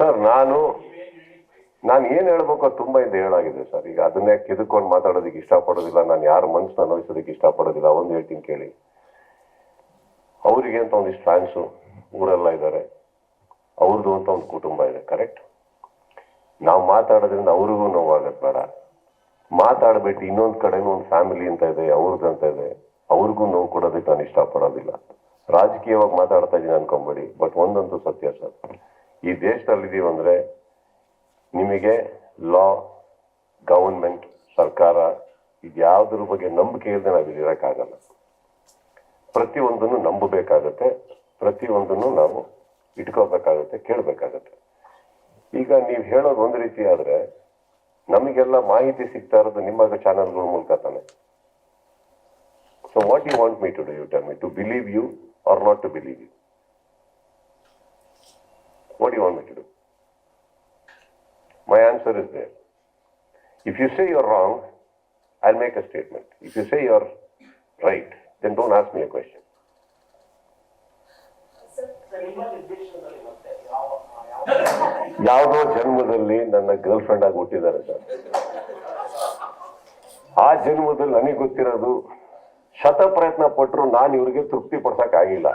Sir, ನಾನು ನಾನು ಏನು ಹೇಳ್ಬೇಕು ತುಂಬ ಇದೆ ಹೇಳಾಗಿದೆ ಸರ್. ಈಗ ಅದನ್ನೇ ಕಿದ್ಕೊಂಡು ಮಾತಾಡೋದಕ್ಕೆ ಇಷ್ಟಪಡೋದಿಲ್ಲ. ನಾನು ಯಾರ ಮನಸ್ಸನ್ನ ನೋಯಿಸೋದಕ್ಕೆ ಇಷ್ಟಪಡೋದಿಲ್ಲ. ಒಂದು ಹೇಳ್ತೀನಿ ಕೇಳಿ. ಅವರಿಗೆ ಅಂತ ಒಂದಿಷ್ಟು ಫ್ಯಾನ್ಸು ಊರೆಲ್ಲ ಇದ್ದಾರೆ ಅವ್ರದ್ದು ಅಂತ ಒಂದು ಕುಟುಂಬ ಇದೆ ಕರೆಕ್ಟ್ ನಾವು ಮಾತಾಡೋದ್ರಿಂದ ಅವ್ರಿಗೂ ನೋವಾಗತ್ತೆ ಬೇಡ. ಮಾತಾಡ್ಬಿಟ್ಟು ಇನ್ನೊಂದು ಕಡೆನೂ ಒಂದು ಫ್ಯಾಮಿಲಿ ಅಂತ ಇದೆ ಅವ್ರದ್ದು ಅಂತ ಇದೆ, ಅವ್ರಿಗೂ ನೋವು ಕೊಡೋದಕ್ಕೆ ನಾನು ಇಷ್ಟಪಡೋದಿಲ್ಲ. ರಾಜಕೀಯವಾಗಿ ಮಾತಾಡ್ತಾ ಇದ್ದೀನಿ ಅನ್ಕೊಂಬೇಡಿ ಬಟ್ ಒಂದಂತೂ ಸತ್ಯ ಸರ್. ಈ ದೇಶದಲ್ಲಿ ಇದೀವಿ ಅಂದ್ರೆ ನಿಮಗೆ ಲಾ ಗವರ್ಮೆಂಟ್ ಸರ್ಕಾರ ಇದ್ಯಾವುದ್ರ ಬಗ್ಗೆ ನಂಬಿಕೆ ಇಲ್ಲದೆ ನಾವು ಇರೋಕ್ಕಾಗಲ್ಲ. ಪ್ರತಿಯೊಂದನ್ನು ನಂಬಬೇಕಾಗತ್ತೆ, ಪ್ರತಿಯೊಂದನ್ನು ನಾವು ಇಟ್ಕೋಬೇಕಾಗತ್ತೆ ಕೇಳಬೇಕಾಗತ್ತೆ. ಈಗ ನೀವು ಹೇಳೋದು ಒಂದು ರೀತಿ ಆದರೆ ನಮಗೆಲ್ಲ ಮಾಹಿತಿ ಸಿಗ್ತಾ ಇರೋದು ನಿಮ್ಮ ಚಾನೆಲ್ಗಳ ಮೂಲಕ ತಾನೆ. So what you want me to do you tell me to believe you are not to believe you you want me to do my answer is there if you say you are wrong I make a statement if you say you are right then don't ask me a question ಯಾವುದೋ ಜನ್ಮದಲ್ಲಿ ನನ್ನ girl friend ಆಗಿ ಹುಟ್ಟಿದ್ದಾರೆ sir. ಆ ಜನ್ಮದಲ್ಲಿ ನನಗೆ ಗೊತ್ತಿರೋದು ಶತ ಪ್ರಯತ್ನ ಪಟ್ಟರು ನಾನು ಇವ್ರಿಗೆ ತೃಪ್ತಿ ಪಡ್ಸಕ್ ಆಗಿಲ್ಲ.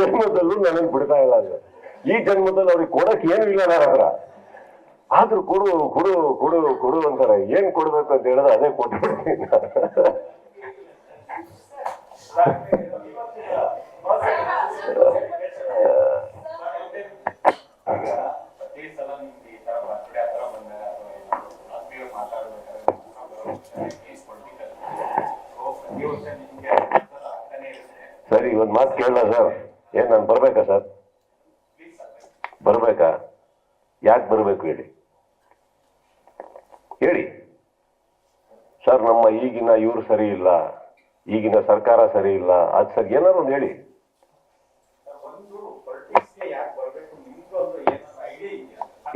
ಜನ್ಮದಲ್ಲೂ ನನಗೆ ಬಿಡ್ತಾ ಇಲ್ಲ ಅಂದ್ರೆ ಈ ಜನ್ಮದಲ್ಲಿ ಅವ್ರಿಗೆ ಕೊಡಕ್ ಏನು ಇಲ್ಲ ನನ್ನ ಹತ್ರ. ಆದ್ರೂ ಕೊಡು ಕೊಡು ಕೊಡು ಕೊಡು ಅಂತಾರೆ. ಏನ್ ಕೊಡ್ಬೇಕು ಅಂತ ಹೇಳಿದ್ರೆ ಅದೇ ಕೊಟ್ಟು ಸರಿ, ಒಂದ್ ಮಾತು ಕೇಳಲ್ಲ ಸರ್. ಏನ್ ನಾನು ಬರ್ಬೇಕಾ ಸರ್? ಬರಬೇಕಾ? ಯಾಕೆ ಬರ್ಬೇಕು ಹೇಳಿ? ಹೇಳಿ. ಸರ್, ನಮ್ಮ ಈಗಿನ ಇವ್ರು ಸರಿ ಇಲ್ಲ. ಈಗಿನ ಸರ್ಕಾರ ಸರಿ ಇಲ್ಲ. ಅದ್ ಸರ್ ಏನಾರು ಒಂದು ಹೇಳಿ.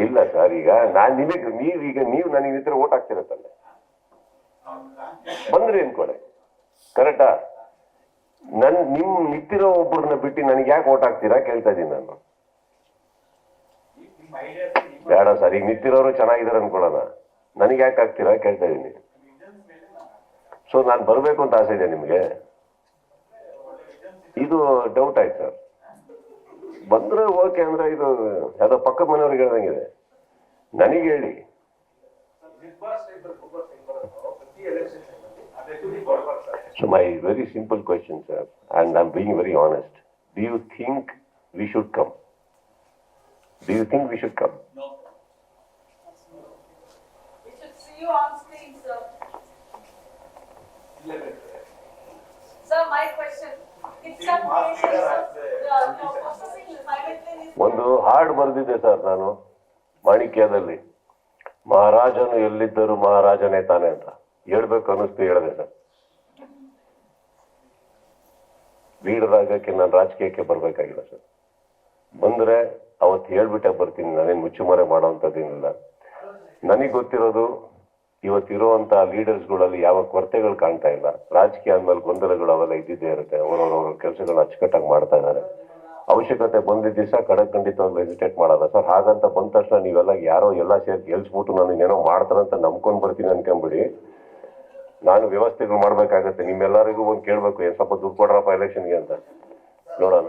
ಇಲ್ಲ ಸರ್, ಈಗ ನಾನ್ ನಿಮಗೆ ನೀವ್ ಈಗ ನೀವು ನನಗೆ ನಿಂತ್ರೆ ಓಟ್ ಹಾಕ್ತಿರತ್ತಲ್ಲ. ಬಂದ್ರಿ ಅನ್ಕೊಳ್ಳಿ ಕರೆಕ್ಟಾ ನನ್ ನಿಮ್ ನಿಂತಿರೋ ಒಬ್ಬರನ್ನ ಬಿಟ್ಟು ನನಗೆ ಯಾಕೆ ಓಟ್ ಹಾಕ್ತೀರಾ? ಕೇಳ್ತಾ ಇದ್ದೀನಿ ನಾನು. ಬೇಡ ಸರ್, ಈಗ ನಿಂತಿರೋರು ಚೆನ್ನಾಗಿದ್ದಾರೆ ಅನ್ಕೊಳ್ಳೋಣ. ನನಗೆ ಯಾಕೆ ಹಾಕ್ತೀರಾ? ಕೇಳ್ತಾ ಇದ್ದೀನಿ. ಸೊ ನಾನು ಬರಬೇಕು ಅಂತ ಆಸೆ ಇದೆ ನಿಮಗೆ. ಇದು ಡೌಟ್ ಆಯ್ತು ಸರ್. ಬಂದ್ರೆ ಓಕೆ ಅಂದ್ರೆ ಇದು, ಯಾವುದೋ ಪಕ್ಕದ ಮನೆಯವ್ರಿಗೆ ಹೇಳ್ದಂಗಿದೆ. ನನಗೆ ಹೇಳಿ. So my very simple question, sir, and I'm being very honest. Do you think we should come? Do you think we should come? We should see you on screen, sir. ಇಲ್ಲೇ ಬೇಕು Sir, my question. It's See, some mass patient, leader sir. as the The the politician. processing climate change is. ಒಂದು ಹಾಡು ಬರೆದಿದ್ದೆ sir ನಾನು ಮಾಣಿಕ್ಯದಲ್ಲಿ ಮಹಾರಾಜನು ಎಲ್ಲಿದ್ದರೂ ಮಹಾರಾಜನೇ ತಾನೆ ಅಂತ. ಹೇಳ್ಬೇಕು ಅನ್ನಿಸ್ತು, ಹೇಳದೆ ಸರ್. ಲೀಡರ್ ಆಗಕ್ಕೆ ನಾನು ರಾಜಕೀಯಕ್ಕೆ ಬರ್ಬೇಕಾಗಿಲ್ಲ ಸರ್. ಬಂದ್ರೆ ಅವತ್ತು ಹೇಳ್ಬಿಟ್ಟೆ ಬರ್ತೀನಿ, ನಾನೇನು ಮುಚ್ಚುಮರೆ ಮಾಡೋವಂಥದ್ದೇನಿಲ್ಲ ನನಗೆ ಗೊತ್ತಿರೋದು ಇವತ್ತಿರುವಂತ ಲೀಡರ್ಸ್ಗಳಲ್ಲಿ ಯಾವ ಕೊರತೆಗಳು ಕಾಣ್ತಾ ಇಲ್ಲ. ರಾಜಕೀಯ ಅಂದ್ಮೇಲೆ ಗೊಂದಲಗಳು ಅವೆಲ್ಲ ಇದ್ದಿದ್ದೇ ಇರುತ್ತೆ. ಅವರವ್ರ ಕೆಲಸಗಳನ್ನ ಅಚ್ಚುಕಟ್ಟಾಗಿ ಮಾಡ್ತಾ ಇದ್ದಾರೆ. ಅವಶ್ಯಕತೆ ಬಂದ ದಿವಸ ಕಡೆ ಖಂಡಿತವಾಗಿ ಹೆಸಿಟೇಟ್ ಮಾಡಲ್ಲ. ಸರ್, ಹಾಗಂತ ಬಂದ ತಕ್ಷಣ ನೀವೆಲ್ಲ ಯಾರೋ ಎಲ್ಲ ಸೇರಿ ಗೆಲ್ಸ್ಬಿಟ್ಟು ನನಗೆ ಏನೋ ಮಾಡ್ತಾರಂತ ನಂಬ್ಕೊಂಡು ಬರ್ತೀನಿ ಅನ್ಕೊಂಬಿಡಿ. ನಾನು ವ್ಯವಸ್ಥೆಗಳು ಮಾಡ್ಬೇಕಾಗತ್ತೆ. ನಿಮ್ಮೆಲ್ಲರಿಗೂ ಒಂದು ಕೇಳಬೇಕು. ಸ್ವಲ್ಪ ದುಡ್ಡು ಕೊಡ್ರಪ್ಪ ಎಲೆಕ್ಷನ್ಗೆ ಅಂತ. ನೋಡೋಣ.